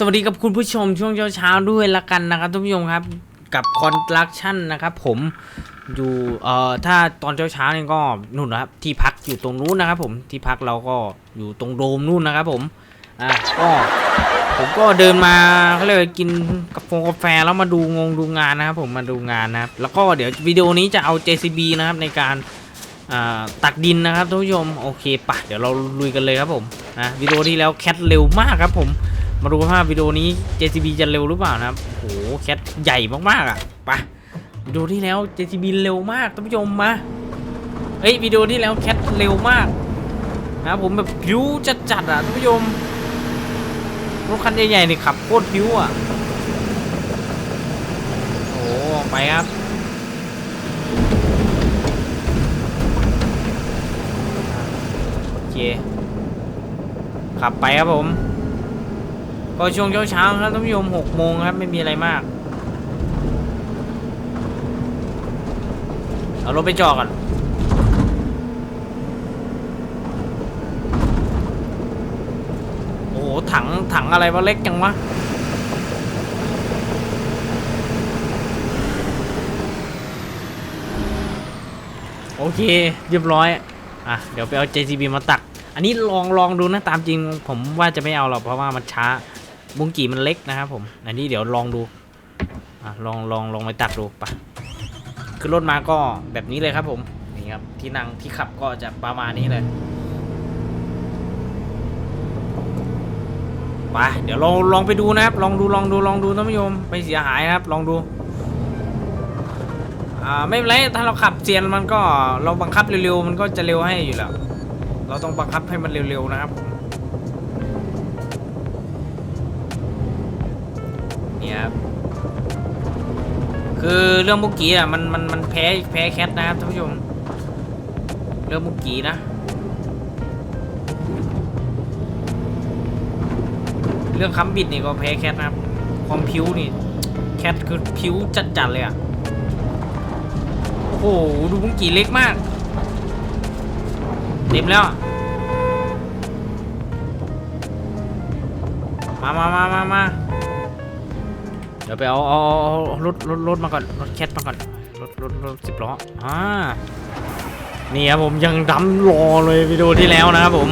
สวัสดีกับคุณผู้ชมช่วงเช้าๆด้วยละกันนะครับท่านผู้ชมครับกับคอนสตรักชั่นนะครับผมอยู่เอ่อถ้าตอนเช้าๆนี่ก็นู่นนะครับที่พักอยู่ตรงนู้นนะครับผมที่พักเราก็อยู่ตรงโดมนู่นนะครับผมอะก็ผมก็เดินมาเขาเรียกกินกาแฟกาแฟแล้วมาดูงงดูงานนะครับผมมาดูงานนะครับแล้วก็เดี๋ยววิดีโอนี้จะเอา JCB นะครับในการตักดินนะครับท่านผู้ชมโอเคปะเดี๋ยวเราลุยกันเลยครับผมนะวิดีโอที่แล้วแคทเร็วมากครับผม มาดูว่าวิดีโอนี้ JCB จะเร็วหรือเปล่านะครับโอ้โหแคทใหญ่มากๆอะไปะวิดีโอที่แล้ว JCB เร็วมากท่านผู้ชมมาเอ้ยวิดีโอที่แล้วแคทเร็วมากนะครับผมแบบผิวจัดจัดอะท่านผู้ชมรถคันใหญ่ๆนี่ขับโคตรผิวอะโอ้ไปครับโอเคขับไปครับผม ก็ช่วงเช้าๆครับท่านผู้ชมหกโมงครับไม่มีอะไรมาก เอารถไปจอดก่อนโอ้โหถังถังอะไรวะเล็กจังวะโอเค เรียบร้อย อะ เดี๋ยวไปเอา JCB มาตัก อันนี้ลองลองดูนะ ตามจริงผมว่าจะไม่เอาหรอกเพราะว่ามันช้า บุงกี่มันเล็กนะครับผม อันนี้เดี๋ยวลองดูอลองลองลองไปตักดูไปะขึ้นรถมาก็แบบนี้เลยครับผม นี่ครับ ที่นั่งที่ขับก็จะประมาณนี้เลยไปเดี๋ยวลองลองไปดูนะครับ ลองดูลองดูลองดูท่านผู้ชมไม่เสียหายนะครับ ลองดูอ่าไม่เป็นไรถ้าเราขับเซียนมันก็เราบังคับเร็วๆมันก็จะเร็วให้อยู่แล้ว เราต้องบังคับให้มันเร็วๆนะครับผม นี่ยครับคือเรื่องเมุกี้อะมันมันมันแพ้แพ้แคทนะครับท่านผู้ชมเรื่องเมุกี้นะ เรื่องค้ำบิดนี่ก็แพ้แคทนะครับความผิวนี่แคทคือผิวจัดๆเลยอะโอ้โหดูมุกี้เล็กมากเต็มแล้วมามามามามา ดี๋ยวไปเอาเอาเอารถรถรถมาก่อนรถแคทมาก่อนรถรถรถสิบล้ออ่านี่ครับผมยังดำรอเลยวิดีโอที่แล้วนะครับผม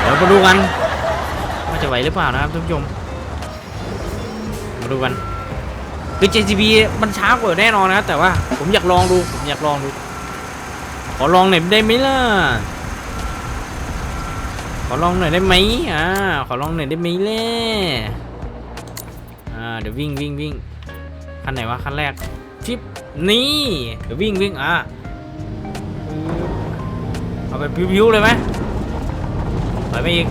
เดี๋ยวมาดูกันว่าจะไหวหรือเปล่านะครับท่านผู้ชมมาดูกันคือ JCB มันช้ากว่าแน่นอนนะแต่ว่าผมอยากลองดูผมอยากลองดู ขอลองหน่อยได้ไหมล่ะขอลองหน่อยได้ไหมอ่าขอลองหน่อยได้ไหมเล่ เดี๋ยววิ่งวิ่งวิ่งคันไหนวะคันแรกชิปนี่เดี๋ยววิ่งวิ่งอ่าเอาไปพิวๆเลยไหมถอยไปอีก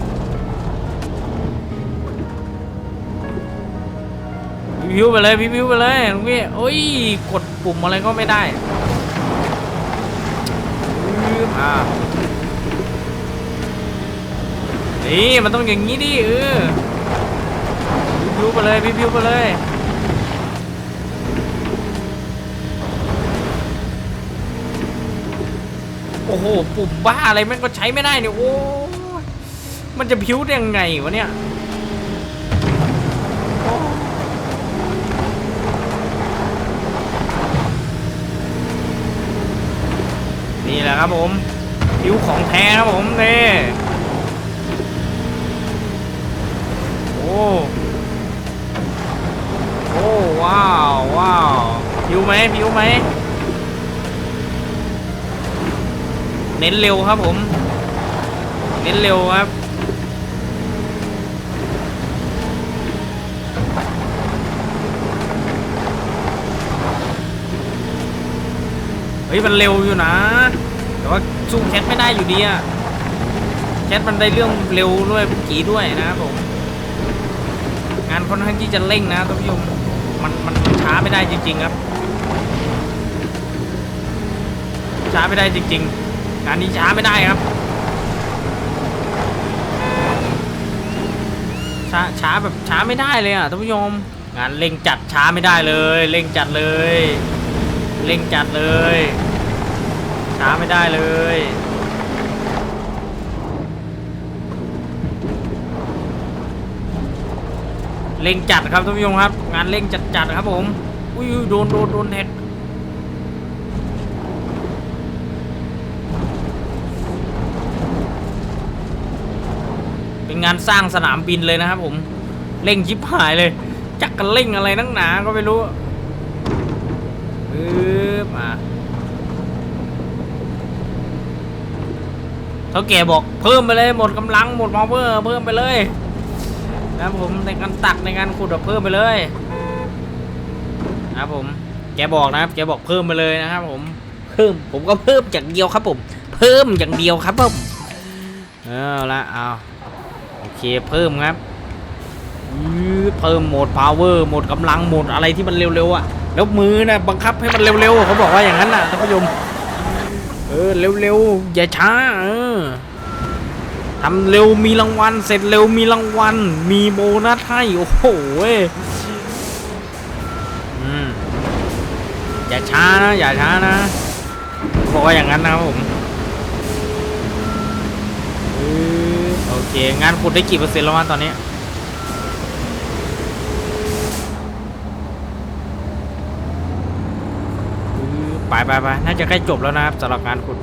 พิวไปเลยพิวๆไปเลยลุงพี่โอ้ยกดปุ่มอะไรก็ไม่ได้อ่านี่มันต้องอย่างนี้ดิเออ พิวไปเลยพิวไปเลยโอ้โหปุ่มบ้าอะไรแม่งก็ใช้ไม่ได้เนี่ยโอ้มันจะพิวได้ยังไงวะเนี่ยนี่แหละครับผมผิวของแท้ครับผมนี่โอ้ โอ้ว้าวว้าวผิวไหมผิวไหมเน้นเร็วครับผม เน้นเร็วครับเฮ้ยมันเร็วอยู่นะ แต่ว่าสู้แคทไม่ได้อยู่ดีอะแคทมันได้เรื่องเร็วด้วยกี่ด้วยนะครับผมงานค่อนข้างที่จะเร่งนะท่านผู้ชม มันมันช้าไม่ได้จริง ๆ ครับ ช้าไม่ได้จริง ๆ งานนี้ช้าไม่ได้ครับ ช้าช้าแบบช้าไม่ได้เลยอะท่านผู้ชมงานเร่งจัดช้าไม่ได้เลยเร่งจัดเลยเร่งจัดเลย ช้าไม่ได้เลย เร่งจัดครับท่านผู้ชมครับ งานเร่งจัดจัดครับผมอุ้ยโดนโดนโดนแท็กเป็นงานสร้างสนามบินเลยนะครับผมเร่งชิบหายเลย จักกันเร่งอะไรนักหนาก็ไม่รู้ปึ๊บมาเท่าแก่บอกเพิ่มไปเลยหมดกำลังหมดพาวเวอร์เพิ่มไปเลย ครับผมในการตักในการขุดอะเพิ่มไปเลยนะครับผมแกบอกนะครับแกบอกเพิ่มไปเลยนะครับผมเพิ่มผมก็เพิ่มอย่างเดียวครับผม เพิ่มอย่างเดียวครับผมเอาละเอาโอเคเพิ่มครับยืดเพิ่มโหมดพาวเวอร์โหมดกำลังโหมดอะไรที่มันเร็วๆอะแล้วมือนะบังคับให้มันเร็วๆเขาบอกว่าอย่างนั้นน่ะท่านผู้ชมเออเร็วๆอย่าช้าเออ ทำเร็วมีรางวัล เสร็จเร็วมีรางวัล มีโบนัสให้ โอ้โหเว้ยอย่าช้านะ อย่าช้านะบอกว่าอย่างนั้นนะครับผมโอเค งานขุดได้กี่เปอร์เซ็นต์แล้ววะตอนนี้ไปไปไปน่าจะใกล้จบแล้วนะครับสำหรับงานขุด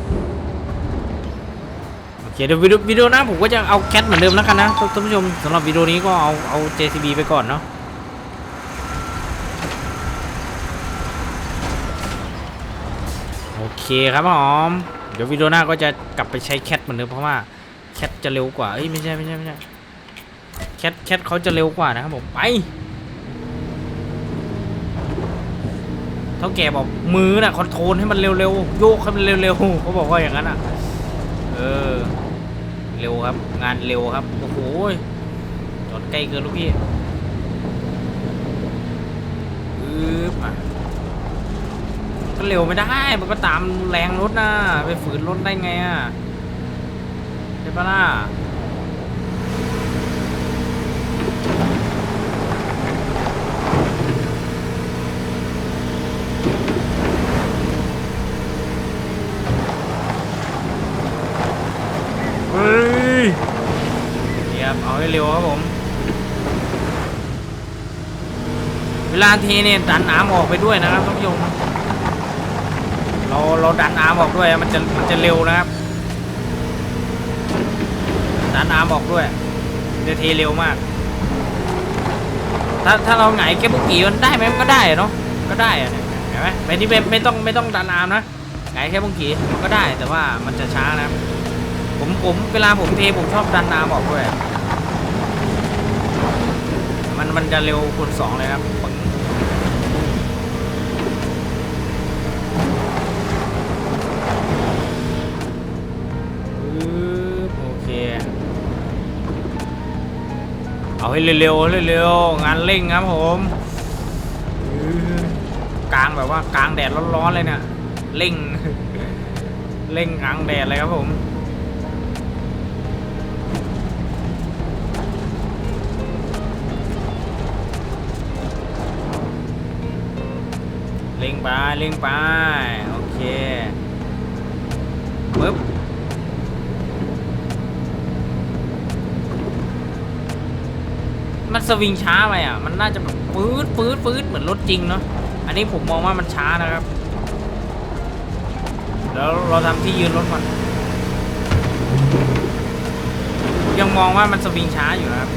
เคเดี๋ยววิดีโอวิดีโอหนะผมก็จะเอาแคทเหมือนเดิมแล้วกันนะท่านผู้ชมสำหรับวิดีโอนี้ก็เอาเอา JCB ไปก่อนเนาะโอเคครับผมเดี๋ยววิดีโอหน้าก็จะกลับไปใช้แคทเหมือนเดิมเพราะว่าแคทจะเร็วกว่าเอ้ยไม่ใช่ไม่ใช่ไม่ใช่แคทแคทเขาจะเร็วกว่านะครับผมไปเท่าแก่บอกมือน่ะคอนโทรลให้มันเร็วๆโยกให้มันเร็วๆเขาบอกว่าอย่างนั้นอะเออ เร็วครับ งานเร็วครับ โอ้โหจอดใกล้เกินลูกพี่ปึ๊บอะก็เร็วไม่ได้ มันก็ตามแรงรถนะไปฝืนรถได้ไงอะใช่ปะล่ะ เฮ้ย เวเอาให้เร็วครับผม เวลาเทเนี่ยดันน้ำออกไปด้วยนะครับท่านผู้ชมเราเราดันน้ำออกด้วยมันจะมันจะเร็วนะครับ ดันน้ำออกด้วยจะเทเร็วมาก ถ้าถ้าเราหงแค่บุกกี่มันได้ไหมมันก็ได้เนาะก็ได้อะเนี่ยเห็นไหมไม่นี่ไม่ไม่ต้องไม่ต้องดันน้ำนะหงแค่บุกกี่มันก็ได้แต่ว่ามันจะช้านะผมผมเวลาผมเทผมชอบดันน้ำออกด้วย มันมันจะเร็วคูณสองเลยครับโอเค เอาให้เร็วๆเร็วๆงานเร่งครับผมกลางแบบว่ากลางแดดร้อนๆเลยเนี่ยเร่งเร่งกลางแดดเลยครับผม งไปเล็งไปโอเคปึ๊บมันสวิงช้าไปอะ มันน่าจะแบบปื๊ดปื๊ดปื๊ดเหมือนรถจริงเนาะ อันนี้ผมมองว่ามันช้านะครับ แล้วเราทำที่ยืนรถก่อนยังมองว่ามันสวิงช้าอยู่นะครับ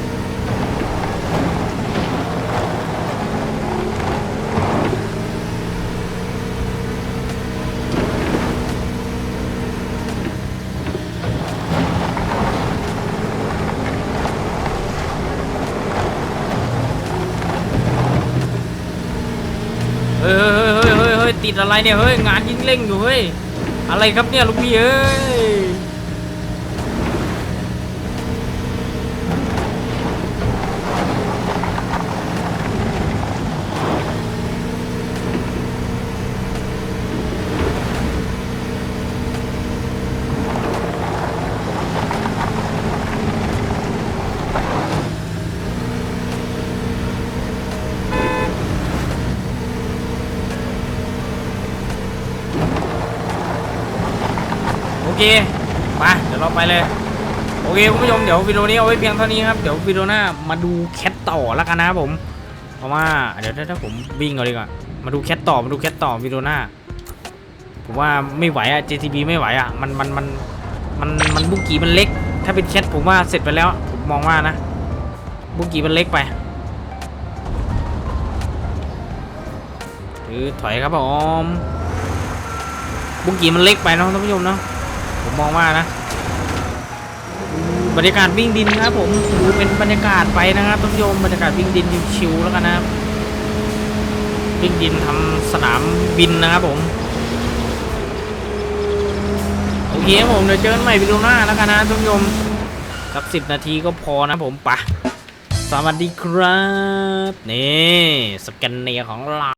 เฮ้ยเฮ้ยเฮ้ยเฮ้ยเฮ้ย ติดอะไรเนี่ยเฮ้ยงานยิ่งเร่งอยู่เฮ้ยอะไรครับเนี่ยลูกพี่เอ้ย โอ เคไปเดี๋ยวเราไปเลย โอเคคุณผู้ชมเดี๋ยววิดีโอนี้เอาไว้เพียงเท่านี้ครับ เดี๋ยววิดีโอหน้ามาดูแคทต่อแล้วกันนะครับผม เพราะว่าเดี๋ยวถ้าผมวิ่งเอาดีกว่า มาดูแคทต่อมาดูแคทต่อวิดีโอหน้า ผมว่าไม่ไหวอะ JTB ไม่ไหวอะมันมันมันมันมันบุกี้มันเล็ก ถ้าเป็นแคทผมว่าเสร็จไปแล้ว ผมมองว่านะ บุกี้มันเล็กไปคือถอยครับผมบุกกี้มันเล็กไปเนาะท่านผู้ชมเนาะ ผมมองว่านะบรรยากาศวิ่งดินครับผมดูเป็นบรรยากาศไปนะครับท่านผู้ชมบรรยากาศวิ่งดินชิวๆแล้วกันนะครับวิ่งดินทำสนามบินนะครับผมโอเคครับผมเดี๋ยวเจอกันใหม่วิดีโอหน้าแล้วกันนะท่านผู้ชมสักสิบนาทีก็พอนะผมปะสวัสดีครับ นี่ สแกนเนียของเรา